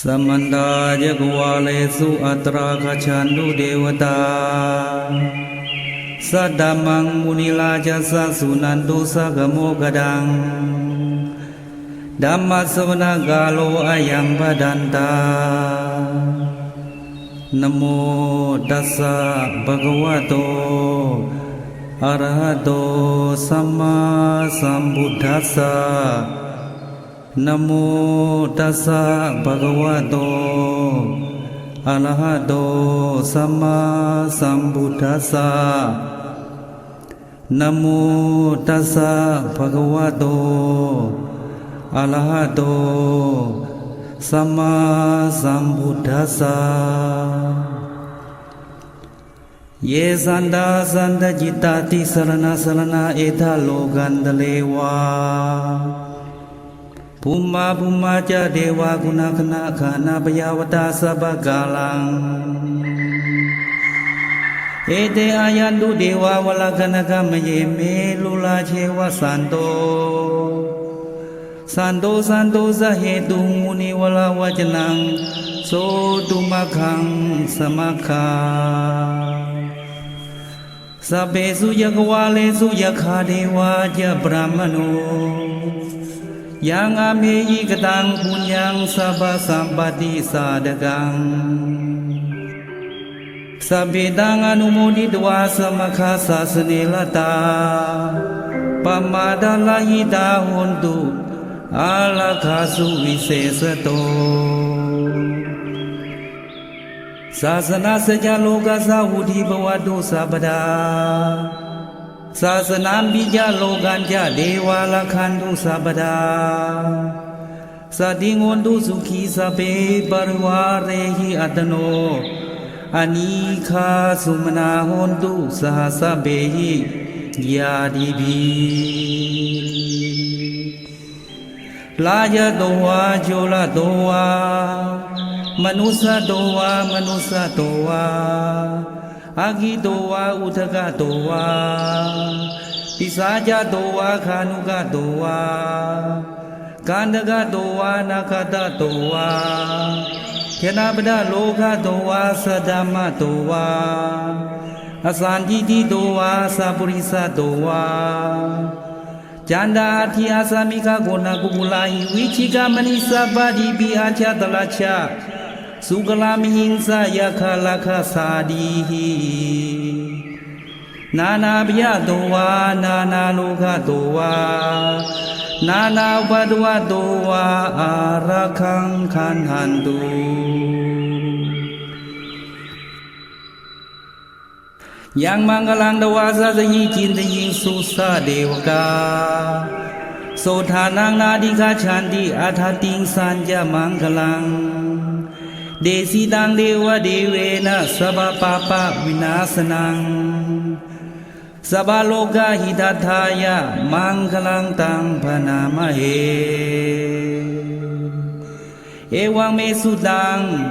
สมันดาเจกวาเลสุอัตราคชันดุเดวตาสัดามังมุนิลาจัสสุนันตุสักโมกดังดัมมัสวนากาโลอายังปดันตานโมตัสสะภะคะวะโตอะระหะโตสัมมาสัมพุทธัสสะ นะโมตัสสะภะคะวะโตอะระหะโตสัมมาสัมพุทธัสสะเยสันดาสันตจิตาติสรณะสรณะเอทาโลกันตเลวา ภูมาภูมาจะเดวากุณาคณะขานาปยาวตาสัพพกาลัง เอเตอายันตุเดวาวลากนกามเยเมลุลาเชวสันโต สันโตสันโตสะเหตุมุนิวลาวจนัง โสตุมะขังสมะคาสัพเพสุยกวาเลสุยคาเดวาจะบรามโน ยังอาเมยิกตังปุญญังสัพสัมปติสาดกังสัพเพตังอนุโมดิตวาสมคาสาสเนลตาปมาดาลาหิตาหุนตุอาลาคาสุวิเศษโตศาสนาสัจโลกสาวุธิบวตุสัพพดา ศาสนาปิจาโลกันจเดวาลคันตุสัพพดาสติงวนตุสุขีสเปปรวาเรหิอัตโนอานิคาสุมนาหนตุสหสเปหิยาดิบีลายะโตวาโจละโตวามนุสสโตวามนุสสโตวา အာဂိတောဝါဥထကတောဝါပိစာကြတောဝါခာနုကတောဝါကန္တကတောဝါနာခတတောဝါခေနပဒလောကတောဝါသဒ္ဓမတောဝါအစန္တိတိတောဝါသပုရိသတောဝါจန္ดาทิอาสามิกาโกนากุกุลาหิวิชิกามณิสัพพดิปิอาชาตลาชา สุกลามิหิงสายาคาลาคาสาดีหินานาปยะโตวา นานาโลกโตวา นานาอุปดวะโตวา อาระคังคันหันตุยังมังกลังดวาสะสยิจินตยิสุสะเดวกาโสธานังนาดิกาชันติอาทาติงสัญญมังกลัง Desi desidan dewa dewena sabha papa vinasanam sabha loka hidathaya mangalam tang panamahe. Ewa me sudang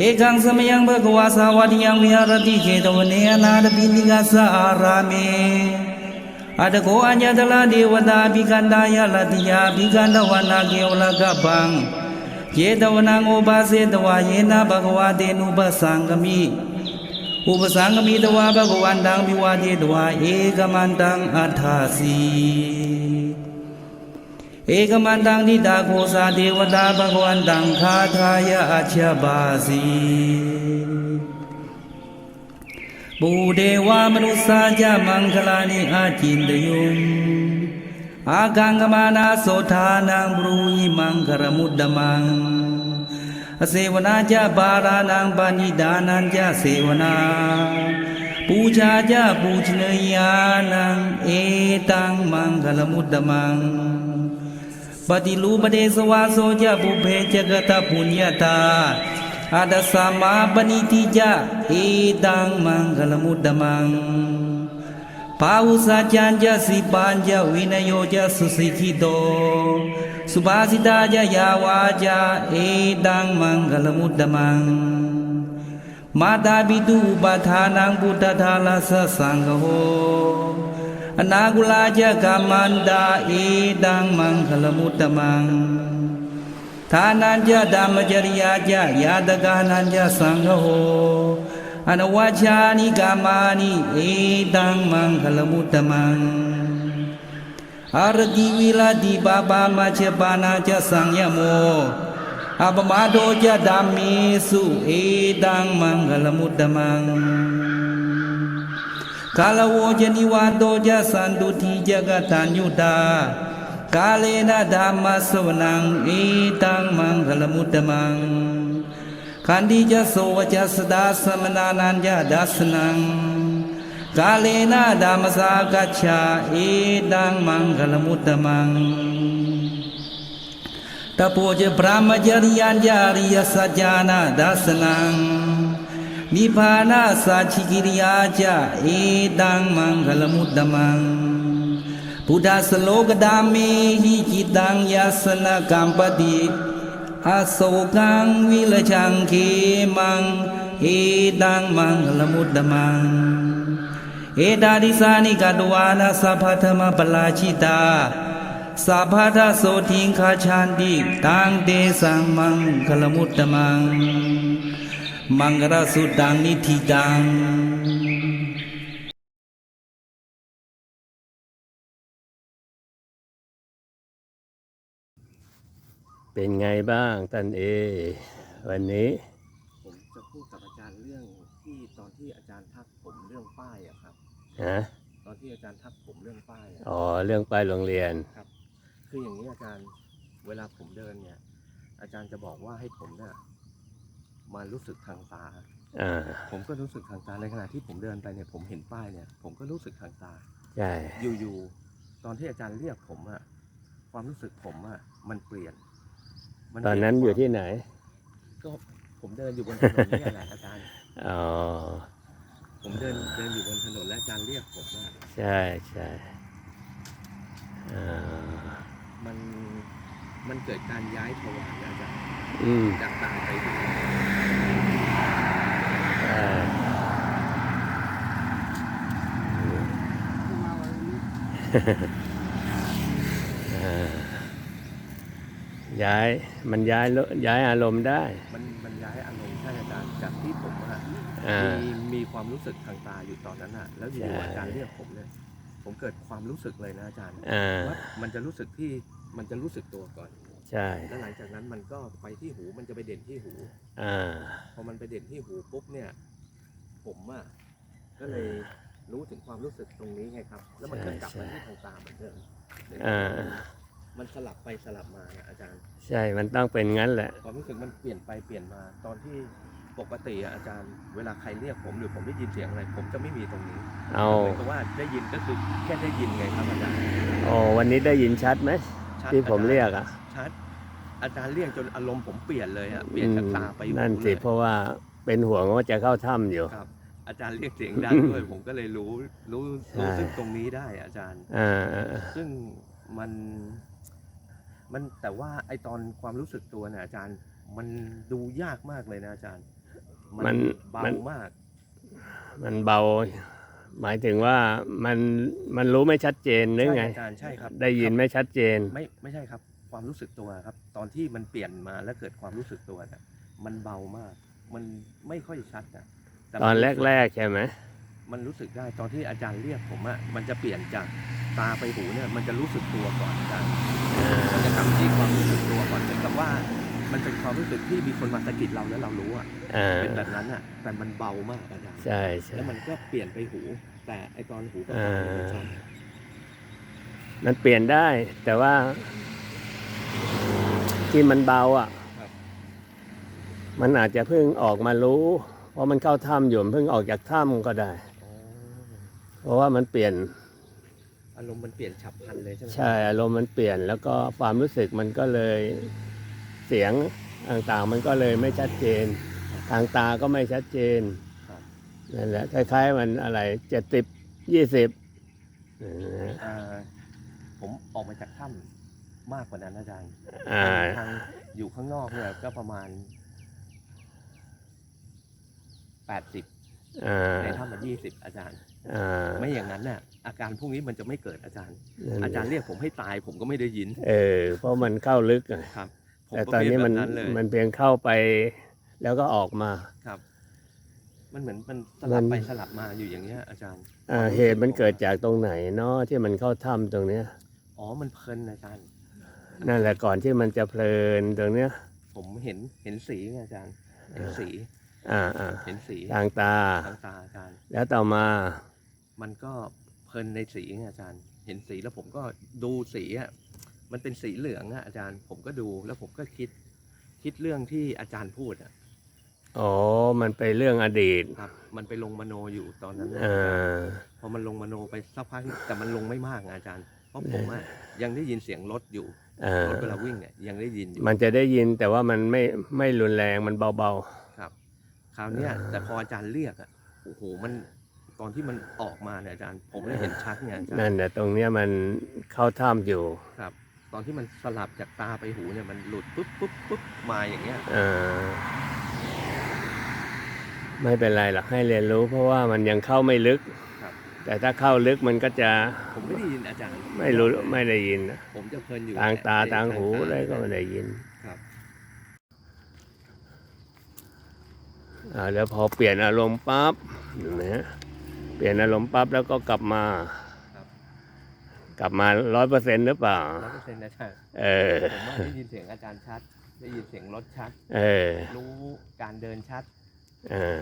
ekang samayang bhagava sawadiyang viharati chetavane anada pindigasa saarame. ada ko anya dala dewa da bikandaya latiya bikandawana kewala gabang ယေတဝနံဥပါစေတဝါယေနာဘဂဝတေနုပသံဂမိဥပသံဂမိတဝါဘဂဝန္တံမိဝါတိတဝါဧကမန္တံအထာစီဧကမန္တံဒိတာကိုသာဒေဝတာဘဂဝန္တံခာထာယအချက်ပါစီဘူဒေဝမနုစာကြမင်္ဂလာနိအာจินတယုံ อากังกมานาโสธานังบรูยิมังครมุดดมังเสวนาจาบารานังปานิดานันจาเสวนาปูชาจาปูชนยานังเอตังมังคลมุดดมังปฏิรูปเดสวาโสจาปุเพจกตาปุญญาตาอาดสามาปณิติจาเอตังมังคลมุตตมังปาอุสาจันจาสิปัญจวินโยจาสุสิกิจายาวาจเอตังมังกาลานัญจဓမ္มจริยาจยาตกานัญจสังฆโหอนวัชานิกามานิเอตังมังคลมุตตมังอารติวิลาติปาปามาเชปานาจะสังยโมอัปมาโดะดมัง มังกลมุตตมังกาลโวจนิวาโตจะสันตุทิจกตัญญุตากาเลนะธรรมสวนังเอ ตังมังกลมุตตมังขันติจะโสวจะสดาสมนานันจะดัสนังกาเลนะธรรมสากัจฉาเอตังมังคลมุตตมังตโพเจพระมจริยัญญาริยสัจจานาดัสนังนิพพานาสัจฉิกิริยาจาเอตังมังคลมุตตมังพุทธสโลกดามิหิจิตังยาสนกัมปติ อาโศกังวิลชังเคมังเอตังมังคลมุตตมังเอตาดิสานิกาตวานาสัพพธรรมปลาชิตาสัพพทโสทิงคาชานติตังเตสังมังคลมุตตมัง มังกรสุตังนิธิตัง เป็นไงบ้างท่านเอ วันนี้ ผมจะพูดกับอาจารย์เรื่องที่ตอนที่อาจารย์ทักผมเรื่องป้ายอะครับ ฮะ ตอนที่อาจารย์ทักผมเรื่องป้ายอะอ๋อ เรื่องไปโรงเรียน ครับ คืออย่างนี้อาจารย์เวลาผมเดินเนี่ย อาจารย์จะบอกว่าให้ผมเนี่ยมารู้สึกทางตา อ่า ผมก็รู้สึกทางตาในขณะที่ผมเดินไปเนี่ยผมเห็นป้ายเนี่ย ผมก็รู้สึกทางตา ใช่ อยู่ๆตอนที่อาจารย์เรียกผมอะความรู้สึกผมอะมันเปลี่ยน มัตอนนั้นอยู่ที่ไหน ก็ผมเดินอยู่บนถนนเนี่ยแหละอาจารย์ อ๋อ ผมเดินเดินอยู่บนถนนและอาจารย์เรียกผมอะใช่ใช่อ่ามันมันเกิดการย้ายทวารนะอาจารย์อืมจากตาไปหูใช่อ่า ย้ายมันย้ายโลย้ายอารมณ์ได้ มันมันย้ายอารมณ์ใช่อาจารย์จากที่ผมอะอ่า มีมีความรู้สึกทางตาอยู่ตอนนั้นอะแล้วอยู่ใช่ๆอาจารย์เรียกผมเนี่ยผมเกิดความรู้สึกเลยนะอาจารย์อ่าว่ามันจะรู้สึกที่มันจะรู้สึกตัวก่อน ใช่แล้วหลังจากนั้นมันก็ไปที่หูมันจะไปเด่นที่หู อ่าพอมันไปเด่นที่หูปุ๊บเนี่ย ผมอะก็เลยรู้ถึงความรู้สึกตรงนี้ไงครับ แล้วมันก็กลับมาที่ทางตาเหมือนเดิมอ่า มันสลับไปสลับมานะอาจารย์ ใช่ มันต้องเป็นงั้นแหละ ความรู้สึกมันเปลี่ยนไปเปลี่ยนมา ตอนที่ปกติอะอาจารย์ เวลาใครเรียกผมหรือผมได้ยินเสียงอะไร ผมจะไม่มีตรงนี้เอาเหมือนกับว่าได้ยินก็คือแค่ได้ยินไงครับอาจารย์โอ้วันนี้ได้ยินชัดไหมชัดที่ผมอาจาเรียกอะ ชัด อาจารย์เรียกจนอารมณ์ผมเปลี่ยนเลยอะเปลี่ยนจากตาไปหูนั่นสิเลยเพราะว่าเป็นห่วงว่าจะเข้าถ้ำอยู่ ครับ อาจารย์เรียกเสียงดังด้วย ผมก็เลยรู้รู้รู้ใช่ซึ่งตรงนี้ได้อาจารย์ อ่าอ่าซึ่งมัน มันแต่ว่าไอตอนความรู้สึกตัวเนี่ยอาจารย์ มันดูยากมากเลยนะอาจารย์ มันเบามันมาก มันเบา หมายถึงว่ามันมันรู้ไม่ชัดเจนหรือไงใช่อาจารย์ใช่ครับ ได้ยินไม่ชัดเจน ไม่ไม่ใช่ครับ ความรู้สึกตัวครับ ตอนที่มันเปลี่ยนมาแล้วเกิดความรู้สึกตัวเนี่ยมันเบามาก มันไม่ค่อยชัดนะแตอนแรกๆใช่ไหม มันรู้สึกได้ตอนที่อาจารย์เรียกผมอะมันจะเปลี่ยนจากตาไปหูเนี่ยมันจะรู้สึกตัวก่อนอาจารย์อ่ามันจะกลับที่ความรู้สึกตัวก่อนเหมือนกับว่า มันเป็นความรู้สึกที่มีคนมาสะกิดเราแล้วเรารู้อะอ่าเป็นแบบนั้นอะแต่มันเบามากอาจารย์ใช่ใช่แล้วมันก็เปลี่ยนไปหู แต่ไอตอนหูกับอ่าตาเนี่ยมันชัดมันเปลี่ยนได้ แต่ว่า ที่มันเบาอะครับมันอาจจะเพิ่งออกมารู้ เพราะมันเข้าถ้ำอยู่มันเพิ่งออกจากถ้ำก็ได้อ๋อ เพราะว่ามันเปลี่ยนอารมณ์มันเปลี่ยนฉับพลันเลยใช่ไหมใช่อารมณ์มันเปลี่ยนแล้วก็ความรู้สึกมันก็เลยเสียงต่างๆ มันก็เลยไม่ชัดเจน ทางตาก็ไม่ชัดเจนครับนั่นแหละคล้ายๆมันอะไรเจ็ดสิบยี่สิบอ่าผมออกมาจากถ้ำมากกว่านั้นอาจารย์อ่าทางอยู่ข้างนอกเนี่ยก็ประมาณแปดสิบอ่าในถ้ำมันยี่สิบอาจารย์อ่า ไม่อย่างนั้นน่ะอาการพวกนี้มันจะไม่เกิดอาจารย์นั่นแหละอาจารย์เรียกผมให้ตายผมก็ไม่ได้ยิน เออ เพราะมันเข้าลึกอะครับพผมแต่ก็ตอนนี้มันแบบเลยมันเพียงเข้าไปแล้วก็ออกมาครับ มันเหมือนมันสมัลับนไปสลับมาอยู่อย่างเงี้ยอาจารย์อ่าความรู้เหตุมันสึเกิดจากตรงไหนเนาะที่มันเข้าถ้ำตรงเนี้ยอ๋อมันเพลินอาจารย์ นั่นแหละก่อนที่มันจะเพลินตรงเนี้ย ผมเห็นเห็นสีไงอาจารย์เห็นสี อ่าอ่าเห็นสีทางตาทางตาอาจารย์ แล้วต่อมา มันก็เพลินในสีไงอาจารย์ เห็นสีแล้วผมก็ดูสีอะมันเป็นสีเหลืองอะอาจารย์ ผมก็ดูแล้วผมก็คิด คิดเรื่องที่อาจารย์พูดอะอ๋อ มันไปเรื่องอดีต ครับ มันไปลงมโนอยู่ตอนนั้นน่ะอ่าพอมันลงมโนไปสักพักแต่มันลงไม่มากอะอาจารย์ เพราะผมอะยังได้ยินเสียงรถอยู่อ่ารถเวลาวิ่งเนี่ยยังได้ยินอยู่ มันจะได้ยินแต่ว่ามันไม่ไม่รุนแรงมันเบา ครับคราวเนี้ยแต่พออาจารย์เรียกอะโอ้โหมันต อนที่มันออกมาเนี่ยอาจารย์ผมได้เห็นชัดไงอาจารๆย์นั่นแหละตรงเนี้ยมันเข้าถ้ำอยู่ครับ ตอนที่มันสลับจากตาไปหูเนี่ยมันหลุดปุ๊บปุ๊บปุ๊บมาอย่างเงี้ยอ่าไม่เป็นไรหรอกให้เรียนรู้เพราะว่ามันยังเข้าไม่ลึกครับแต่ถ้าเข้าลึกมันก็จะผมไม่ได้ยินอาจารย์ไม่รู้ไม่ได้ยินนะผมจะเพลินอยู่ทางตาในทางหูตาอะไรก็ไม่ได้ยินครับอ่าแล้วพอเปลี่ยนอารมณ์ปั๊บเห็นไหมฮะ เปลี่ยนอารมณ์ปั๊บแล้วก็กลับมาครับกลับมาร้อยเปอร์เซ็นต์หรือเปล่า ร้อยเปอร์เซ็นต์อาจารย์เออ ผมว่าได้ยินเสียงอาจารย์ชัด ได้ยินเสียงรถชัด เออ รู้การเดินชัด เออ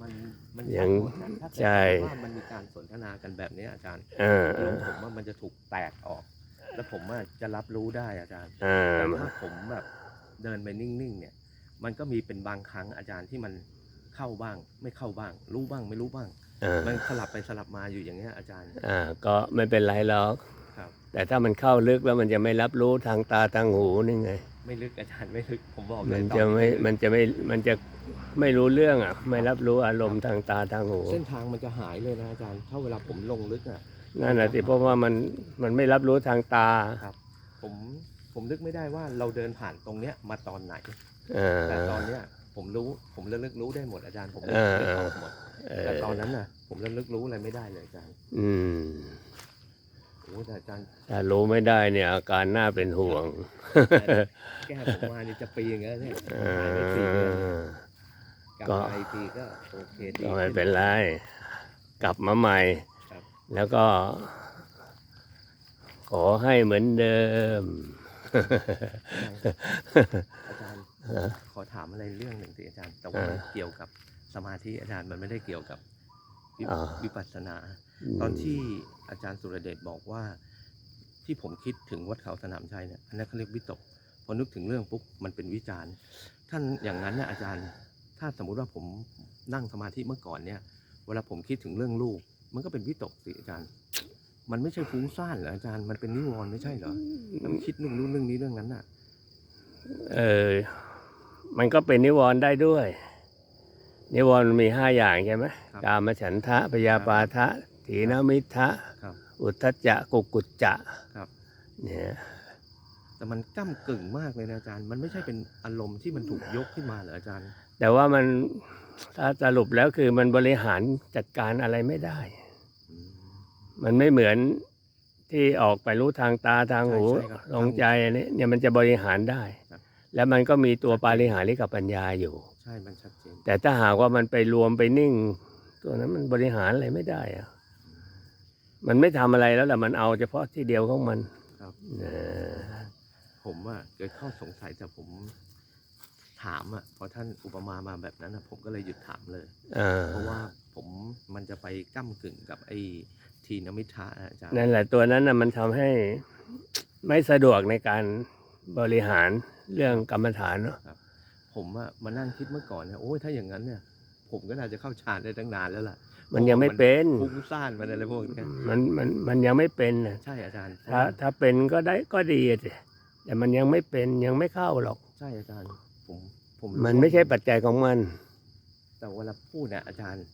มันมันยัชัดงหมดนะถ้าเกิดใช่ ว่ามันมีการสนทนากันแบบนี้อาจารย์เออเอลอมผมว่ามันจะถูกแตกออก แล้วผมว่าจะรับรู้ได้อาจารย์อ่าแต่ถ้าผมแบบเดินไปนิ่งๆเนี่ย มันก็มีเป็นบางครั้งอาจารย์ที่มันเข้าบ้าง ไม่เข้าบ้าง รู้บ้างไม่รู้บ้างอ่า มันสลับไปสลับมาอยู่อย่างเงี้ยอาจารย์ อ่า ก็ไม่เป็นไรหรอกครับแต่ถ้ามันเข้าลึกแล้วมันจะไม่รับรู้ทางตาทางหูนี่ไง ไม่ลึกอาจารย์ไม่ลึกผมบอกเลมัยนตอจะไม่ลึกมันจะไม่มันจะไม่รู้เรื่องอะ ไม่รับรู้อารมณ์ทางตาทางหู เส้นทางมันจะหายเลยนะอาจารย์ถ้าเวลาผมลงลึกอะนั่นแหะสิเพราะว่ามันมันไม่รับรู้ทางตาครับ ผมผมนึกไม่ได้ว่าเราเดินผ่านตรงเนี้ยมาตอนไหนอ่าแต่ตอนเนี้ย ผมรู้ ผมระลึกรู้ได้หมดอาจารย์ผมนึกเออนึกออกหมดเอแต่อตอนนั้นน่ะ ผมระลึกรู้อะไรไม่ได้เลยอาจารย์ อืมโอ้แต่อาจารย์ถ้ารู้ไม่ได้เนี่ย อาการน่าเป็นห่วง แก้ผมมานี่จะปีอย่างเงี้ยเนี่ยอ่หายไปสี่เดือนากลับก็มาอีกทีก็โอเคดีก็ไม่เป็นไร กลับมาใหม่ครับแล้วก็ขอให้เหมือนเดิม อาจารย์ฮะ ขอถามอะไรเรื่องหนึ่งสิอาจารย์ แต่ว่ามันอ่าเกี่ยวกับสมาธิอาจารย์มันไม่ได้เกี่ยวกับวิอ่าวิปัสสนา ตอนที่อาจารย์สุรเดชบอกว่า ที่ผมคิดถึงวัดเขาสนามชัยเนี่ยอันนั้นเขาเรียกวิตกพอนึกถึงเรื่องปุ๊บมันเป็นวิจารณ์ ท่านอย่างนั้นนะอาจารย์ ถ้าสมมุติว่าผมนั่งสมาธิเมื่อก่อนเนี่ย เวลาผมคิดถึงเรื่องลูก มันก็เป็นวิตกสิอาจารย์ มันไม่ใช่ฟุ้งซ่านเหรออาจารย์มันเป็นนิวรณ์ไม่ใช่เหรอมันคิดเรื่องนู้นเรื่องนี้เรื่องนั้นน่ะ เออ มันก็เป็นนิวรณ์ได้ด้วย นิวรณ์มันมีห้าอย่างใช่ไหมครับกามฉันทะพยาปาทะถีนมิทะครับอุทธัจจะกุกุจจะครับเนี่ยแต่มันก้ากึ่งมากเลยนะอาจารย์ มันไม่ใช่เป็นอารมณ์ที่มันถูกยกขึ้นมาเหรออาจารย์ แต่ว่ามันถ้าสรุปแล้วคือมันบริหารจัดการอะไรไม่ได้อืมมันไม่เหมือนที่ออกไปรู้ทางตาทางหูใช่ใช่ครับลงใจอันนี้เนี่ยมันจะบริหารได้ครับ แล้วมันก็มีตัวปาริหาริกับปัญญาอยู่ ใช่มันชัดเจนแต่ถ้าหากว่ามันไปรวมไปนิ่ง ตัวนั้นมันบริหารอะไรไม่ได้อะมันไม่ทำอะไรแล้วแหละมันเอาเฉพาะที่เดียวของมันครับเออผมอะเกิดข้อสงสัยแต่ผมถามอะพอท่านอุปมามาแบบนั้นอะผมก็เลยหยุดถามเลยอ่าเพราะว่าผมมันจะไปก้ากึ่งกับไอ้ทีนมิทะอะอาจารย์นั่นแหละตัวนั้นน่ะมันทำให้ไม่สะดวกในการ บริหารเรื่องกรรมฐานเนาะผมอะมานั่งคิดเมื่อก่อนเนี่ยโอ้ยถ้าอย่างนั้นเนี่ยผมก็น่าจะเข้าฌานได้ตั้งนานแล้วล่ะ มันยังไม่เป็นฟุ้งซ่านมันอะไรพวกเนี้ยมันมันมันยังไม่เป็นน่ะใช่อาจารย์ ถ้าถ้าเป็นก็ได้ก็ดีอะสิแต่มันยังไม่เป็นยังไม่เข้าหรอกใช่อาจารย์ผมผมมันไม่ใช่ปัจจัยของมัน แต่เวลาพูดเนี่ยอาจารย์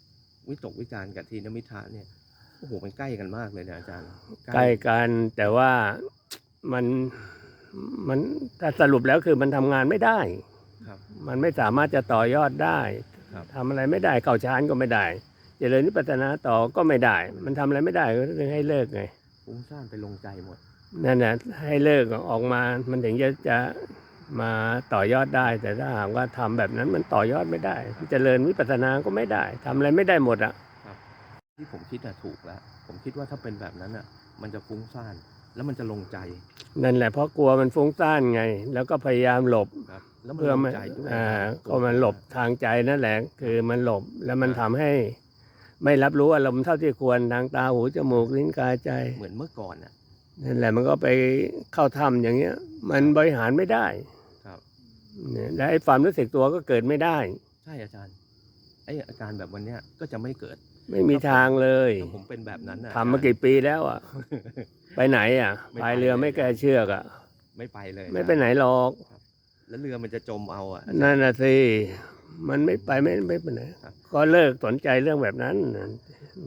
วิตกวิจารณ์กับทีนมิทะเนี่ยโอ้โหมันใกล้กันมากเลยนะอาจารย์ ใกล้กันแต่ว่ามัน มันถ้าสรุปแล้วคือมันทำงานไม่ได้ ครับ มันไม่สามารถจะต่อยอดได้ครับ ทำอะไรไม่ได้เข้าฌานก็ไม่ได้เจริญนิพพานาต่อก็ไม่ได้ มันทำอะไรไม่ได้ก็เลยให้เลิกไงฟุ้งซ่านไปลงใจหมด นั่นน่ะให้เลิกออกมา มันถึงจะจะมาต่อยอดได้ แต่ถ้าหากว่าทำแบบนั้นมันต่อยอดไม่ได้เจริญวิปัสสนาก็ไม่ได้ทำอะไรไม่ได้หมดอะ ที่ผมคิดอะถูกแล้ว ผมคิดว่าถ้าเป็นแบบนั้นอะมันจะฟุ้งซ่าน แล้วมันจะลงใจนั่นแหละเพราะกลัวมันฟุ้งซ่านไง แล้วก็พยายามหลบครับ แล้วมันเพื่อลงไม่ใจด้วยอ่าครับก็มันหลบทางใจนั่นแหละ คือมันหลบแล้วมันทำให้ ไม่รับรู้อารมณ์เท่าที่ควรทางตาหูจมูกลิ้นกายใจ เหมือนเมื่อก่อนอะนั่นแหละมันก็ไปเข้าถ้ำอย่างเงี้ย มันบริหารไม่ได้ครับ เนี่ยและไอ้ความรู้สึกตัวก็เกิดไม่ได้ ใช่อาจารย์ไออาการแบบวันเนี้ยก็จะไม่เกิด ไม่มีทางเลยถ้าผมเป็นแบบนั้นอะทำมากี่ปีแล้วอะ ไปไหนอะไม่ไปพายเรือไม่แก้เชือกอะ ไม่ไปเลยไม่ไปไหนหรอก แล้วเรือมันจะจมเอาอะนั่นน่ะสิมันไม่ไปไม่ไม่ไปไหนครับ ก็เลิกสนใจเรื่องแบบนั้น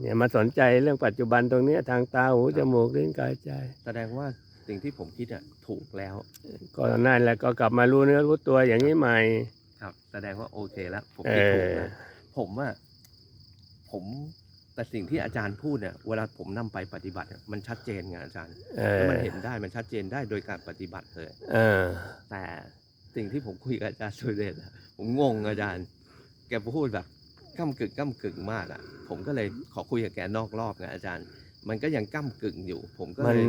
เนี่ยมาสนใจเรื่องปัจจุบันตรงเนี้ยทางตาหูจมูกลิ้นกายใจ แสดงว่าสิ่งที่ผมคิดอะถูกแล้วก็นั่นแหละก็กลับมารู้เนื้อรู้ตัวอย่างนี้ใหม่ ครับ แสดงว่าโอเคแล้วผมเอคิดถูกอแล้วผมอะ ผมแต่สิ่งที่อาจารย์พูดเนี่ยเวลาผมนำไปปฏิบัติเนี่ยมันชัดเจนไงอาจารย์เอแล้วอมันเห็นได้มันชัดเจนได้โดยการปฏิบัติเลยเออแต่สิ่งที่ผมคุยกับอาจารย์สุเดชอะผมงงอาจารย์ แกพูดแบบก้ากึ่งก้ากึ่งมากอะผมก็เลยขอคุยกับแกนอกรอบไงอาจารย์ มันก็ยังก้ากึ่งอยู่ ผมก็มันเลย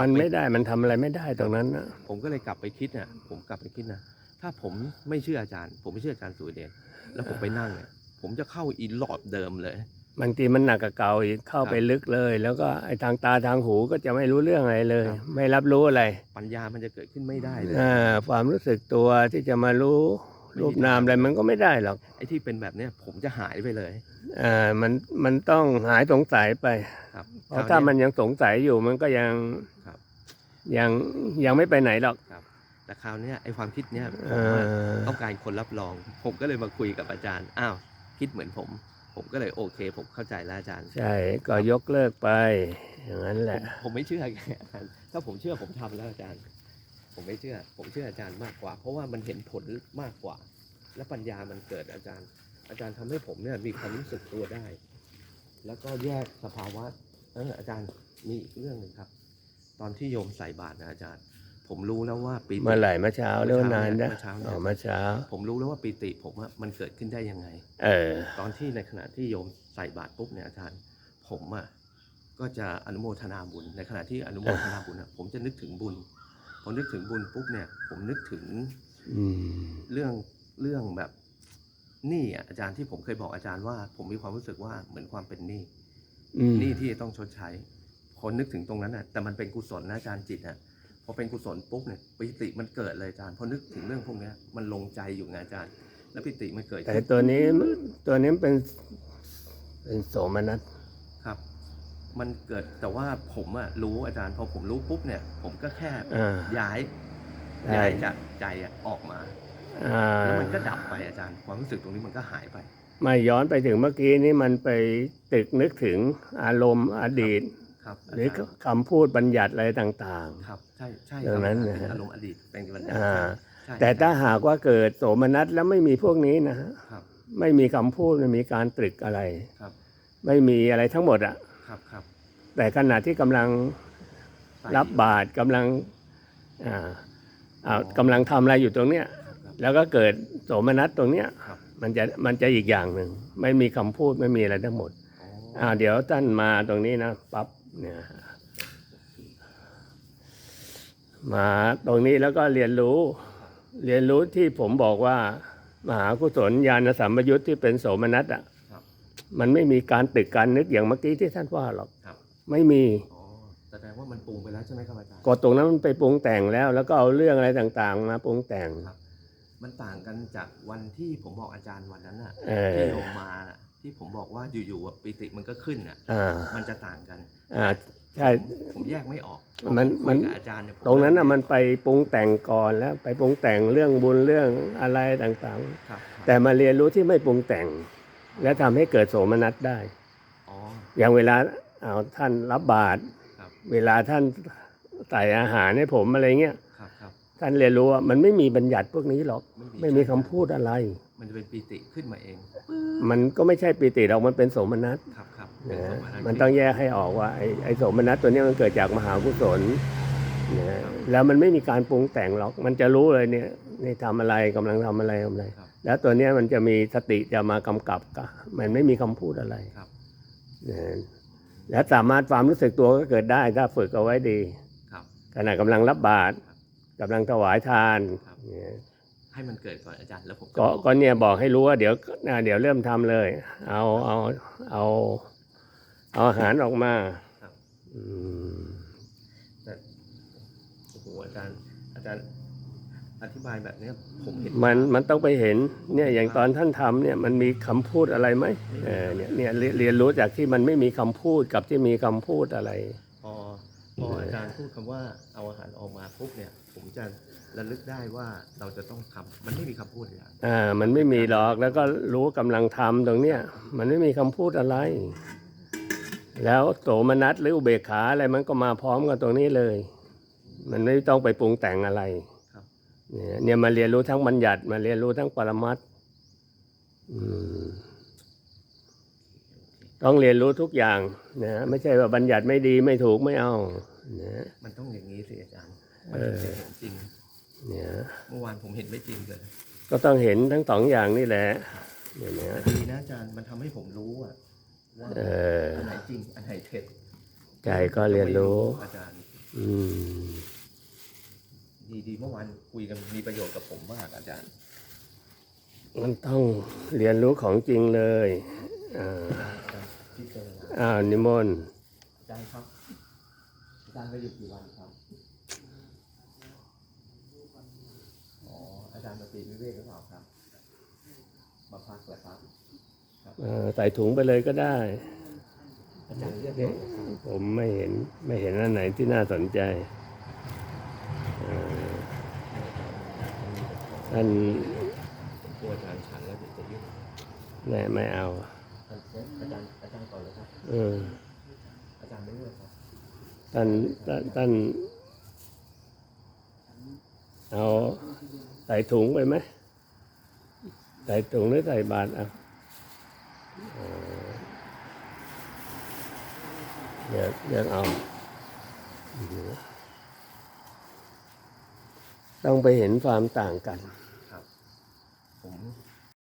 มันไม่ได้มันทำอะไรไม่ได้ตรงนั้นนะผมก็เลยกลับไปคิดน่ะ ผมกลับไปคิดนะถ้าผมไม่เชื่ออาจารย์ ผมไม่เชื่ออาจารย์สุเดชแล้วผมไปนั่งเนี่ย ผมจะเข้าอีหลอดเดิมเลย บางทีมันหนักกับเก่าอีกเข้าไปครับลึกเลย แล้วก็ไอ้ทางตาทางหูก็จะไม่รู้เรื่องอะไรเลย ครับ ไม่รับรู้อะไรปัญญามันจะเกิดขึ้นไม่ได้เลย อ่าความรู้สึกตัวที่จะมารู้ไม่รูปนามอะไรมันก็ไม่ได้หรอกไอ้ที่เป็นแบบเนี้ยผมจะหายไปเลย อ่ามันมันต้องหายสงสัยไป ครับเพราะถ้ามันยังสงสัยอยู่มันก็ยังครับยังยังไม่ไปไหนหรอกแต่คราวเนี้ยไอ้ความคิดเนี้ยผเอมอะอต้องการคนรับรอง ผมก็เลยมาคุยกับอาจารย์ อ้าว คิดเหมือนผม ผมก็เลยโอเค ผมเข้าใจแล้วอาจารย์ ใช่ ก็ยกเลิกไป อย่างนั้นแหละ ผมผมไม่เชื่อไงอาจารย์ ถ้าผมเชื่อผมทำแล้วอาจารย์ ผมไม่เชื่อ ผมเชื่ออาจารย์มากกว่า เพราะว่ามันเห็นผลมากกว่า และปัญญามันเกิดอาจารย์ อาจารย์ทำให้ผมเนี่ยมีความรู้สึกตัวได้ แล้วก็แยกสภาวะเอออาจารย์มีอีกเรื่องหนึ่งครับ ตอนที่โยมใส่บาตรนะอาจารย์ ผมรู้แล้วว่าปีติเมื่อไหร่เมื่อเช้าเมื่เรื่อองเช้านานเนี่ยนะเมื่อเช้าเนี่ยอ๋อเมื่อเช้า ผมรู้แล้วว่าปีติผมอะมันเกิดขึ้นได้ยังไง เออ ตอนที่ในขณะที่โยมใส่บาตรปุ๊บเนี่ยอาจารย์ ผมอะก็จะอนุโมทนาบุญ ในขณะที่อนุโมทนาบุญอะผมจะนึกถึงบุญพอนึกถึงบุญปุ๊บเนี่ย ผมนึกถึงอืมเรื่องเรื่องแบบหนี้อะอาจารย์ที่ผมเคยบอกอาจารย์ว่า ผมมีความรู้สึกว่าเหมือนความเป็นหนี้อืมหนี้ที่จะต้องชดใช้พอนึกถึงตรงนั้นอะแต่มันเป็นกุศลนะอาจารย์จิตอะพ อเป็นกุศลปุ๊บเนี่ยปิติมันเกิดเลยอาจารย์พอนึกถึงเรื่องพวกเนี้ยมันลงใจอยู่ไงอาจารย์ แล้วปิติมันเกิดแต่ขึ้นตัวนี้ตัวนี้มันเป็นเป็นโสมนัสครับ มันเกิดแต่ว่าผมอะรู้อาจารย์ พอผมรู้ปุ๊บเนี่ย ผมก็แค่อ่าย้ายใช่ย้ายจากใจอะออกมาอ่าแล้วมันก็ดับไปอาจารย์ ความรู้สึกตรงนี้มันก็หายไปไม่ย้อนไปถึงเมื่อกี้นี้มันไปตึกนึกถึงอารมณ์อดีตครับหรืออาจารย์คำพูดบัญญัติอะไรต่างครับ ใช่ใช่ตรงนั้นคนะบฮะเป็นอารมณ์อดีตเป็นปัญญาอ่า ใช่ๆแต่ถ้าหากว่าเกิดโสมนัสแล้วไม่มีพวกนี้นะฮะครับ ไม่มีคำพูดไม่มีการตรึกอะไร ครับ ไม่มีอะไรทั้งหมดอะครับครับแต่ขณะที่กำลังใส่รับบาตรกำลังอ่าอ่ากำลังทำอะไรอยู่ตรงเนี้ยครับครับ แล้วก็เกิดโสมนัสตรงเนี้ยครับ มันจะมันจะอีกอย่างหนึ่งไม่มีคำพูดไม่มีอะไรทั้งหมด อ๋ออ่าเดี๋ยวท่านมาตรงนี้นะปั๊บเนี่ย มาตรงนี้แล้วก็เรียนรู้ เรียนรู้ที่ผมบอกว่า มหากุศลญาณสัมปยุตที่เป็นโสมนัสอะครับมันไม่มีการตึกการนึกอย่างเมื่อกี้ที่ท่านว่าหรอกครับไม่มีอ๋อแสดงว่ามันปรุงไปแล้วใช่ไหมครับอาจารย์กดตรงนั้นมันไปปรุงแต่งแล้ว แล้วก็เอาเรื่องอะไรต่างๆ มาปรุงแต่งครับ มันต่างกันจากวันที่ผมบอกอาจารย์วันนั้นน่ะเออที่ลงมาน่ะที่ผมบอกว่าอยู่ๆอะปิติมันก็ขึ้นอะอ่ามันจะต่างกันอ่า ใช่ผมผมแยกไม่ออกมันผมัน คุยกับอาจารย์เนี่ยผตรงนั้นน่ะแยกมันไปปรุงแต่งก่อนแล้วไปปรุงแต่งเรื่องบุญเรื่องอะไรต่างครับๆ แต่มาเรียนรู้ที่ไม่ปรุงแต่ง และทำให้เกิดโสมนัสได้ อ๋อ อย่างเวลาเอาท่านรับบาตรครับ เวลาท่านใส่อาหารให้ผมอะไรเงี้ยครับครับท่านเรียนรู้ว่ามันไม่มีบัญญัติพวกนี้หรอก ไม่มีไม่มีคำพูดอะไร มันจะเป็นปิติขึ้นมาเองมันก็ไม่ใช่ปีติหรอกมันเป็นโสมนัส ครับครับเป็ นนะสมาธิมันต้องแยกให้ออกว่าไอ้ไอ้โสมนัสตัวเนี้ยมันเกิดจากมหากุศลนะแล้วมันไม่มีการปรุงแต่งหรอก มันจะรู้เลยเนี่ยนี่ทำอะไรกำลังทำอะไรทำอะไรครับแล้วตัวเนี้ยมันจะมีสติจะมากำกับกะมันไม่มีคำพูดอะไรครับนะแล้วสามารถความรู้สึกตัวก็เกิดได้ถ้าฝึกเอาไว้ดีครับขณะกำลังรับบาตรกำลังถวายทานครับเนี่ยให้มันเกิดก่อนอาจารย์แล้วผมจะก็บอกก็เนี่ยบอกให้รู้ว่าเดี๋ยวอ่าเดี๋ยวเริ่มทำเลย เอาเอาเอา เอาอาหารออกมาครับ อืมแต่โอ้โหอาจารย์ อาจารย์ อธิบายแบบเนี้ยผมเห็นมันมันต้องไปเห็น เนี่ยอย่างตอนท่านทำเนี่ยมันมีคำพูดอะไรไหมเออเนี่ยเนี่ยเรียนเรียนรู้จากที่มันไม่มีคำพูดกับที่มีคำพูดอะไร พอพออาจารย์พูดคำว่าเอาอาหารออกมาปุ๊บเนี่ย ผมจะระลึกได้ว่าเราจะต้องทำมันไม่มีคำพูดอย่างอ่ามันไม่มีหรอกแล้วก็รู้กำลังทำตรงเนี้ยมันไม่มีคำพูดอะไร แล้วโสมนัสหรืออุเบกขาอะไรมันก็มาพร้อมกันตรงนี้เลย มันไม่ต้องไปปรุงแต่งอะไรครับเนี่ยเนี่ยมาเรียนรู้ทั้งบัญญัติมาเรียนรู้ทั้งปรมัตถ์อืมต้องเรียนรู้ทุกอย่างนะไม่ใช่ว่าบัญญัติไม่ดีไม่ถูกไม่เอานะมันต้องอย่างนี้สิอาจารย์มันเออถึงจะเห็นจริงเนี่ยเมื่อวานผมเห็นไม่จริงเลยก็ต้องเห็นทั้งสองอย่างนี่แหละเนี่ยนะแต่ดีนะอาจารย์มันทำให้ผมรู้อะว่า เอออันไหนจริง อันไหนเท็จใจก็เรียนรู้ อาจารย์ อืม ดีดีเมื่อวานคุยกันมีประโยชน์กับผมมากอาจารย์ มันต้องเรียนรู้ของจริงเลยอ่าอาจารย์พิจารณาอ้าวนิมนต์อาจารย์ครับ อาจารย์ไปอยู่กี่วันครับ อ๋อ อาจารย์มาปีวิเวกหรือเปล่าครับ มาพักเหรอครับเอ่อ ใส่ถุงไปเลยก็ได้ ผมไม่เห็นไม่เห็นอันไหนที่น่าสนใจอ่อท่านตัวอาจารย์ฉันแล้วจะยุ่งแน่ไม่เอา อาจารย์อาจารย์ก่อนเลยครับเอออาจารย์ไม่เลือกครับท่านท่านท่านเอาใส่ถุงไปไหมใส่ถุงหรือใส่บาตรเอา เอ่อเดี๋ยวเดี๋ยวเอาต้องไปเห็นความต่างกัน